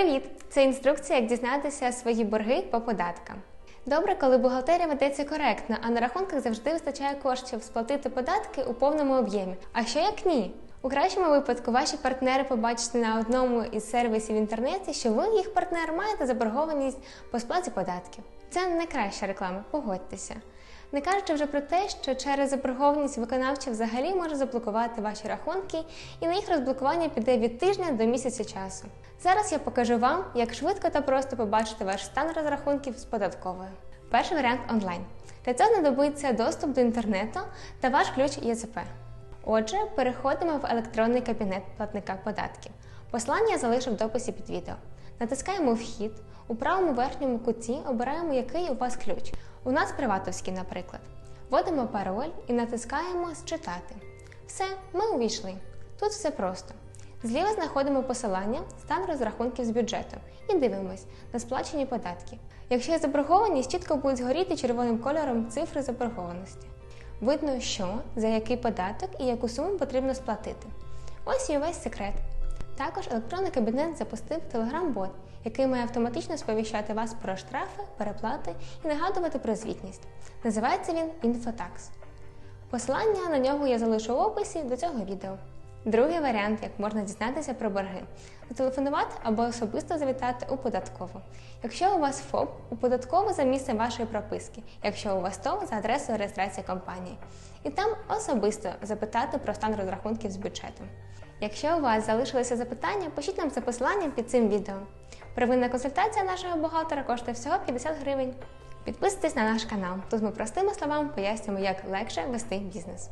Привіт! Це інструкція, як дізнатися свої борги по податкам. Добре, коли бухгалтерія ведеться коректно, а на рахунках завжди вистачає коштів сплатити податки у повному об'ємі. А що як ні? У кращому випадку ваші партнери побачите на одному із сервісів інтернеті, що ви, їх партнер, маєте заборгованість по сплаті податків. Це не краща реклама, погодьтеся. Не кажучи вже про те, що через заборгованість виконавча взагалі може заблокувати ваші рахунки, і на їх розблокування піде від тижня до місяця часу. Зараз я покажу вам, як швидко та просто побачити ваш стан розрахунків з податковою. Перший варіант онлайн. Для цього знадобиться доступ до інтернету та ваш ключ ЄЦП. Отже, переходимо в електронний кабінет платника податків. Послання я залишу в дописі під відео. Натискаємо Вхід. У правому верхньому куті обираємо, який у вас ключ. У нас приватовський, наприклад. Вводимо пароль і натискаємо Считати. Все, ми увійшли. Тут все просто. Зліва знаходимо посилання стан розрахунків з бюджету і дивимось на сплачені податки. Якщо є заборгованість, чітко будуть згоріти червоним кольором цифри заборгованості. Видно, що, за який податок і яку суму потрібно сплатити. Ось і увесь секрет. Також електронний кабінет запустив Telegram-бот, який має автоматично сповіщати вас про штрафи, переплати і нагадувати про звітність. Називається він Infotax. Посилання на нього я залишу в описі до цього відео. Другий варіант, як можна дізнатися про борги, зателефонувати або особисто завітати у податкову. Якщо у вас ФОП, у податкову за місцем вашої прописки, якщо у вас ТОВ за адресою реєстрації компанії, і там особисто запитати про стан розрахунків з бюджетом. Якщо у вас залишилися запитання, пишіть нам за посиланням під цим відео. Первинна консультація нашого бухгалтера коштує всього 50 гривень. Підписуйтесь на наш канал. Тут ми простими словами пояснюємо, як легше вести бізнес.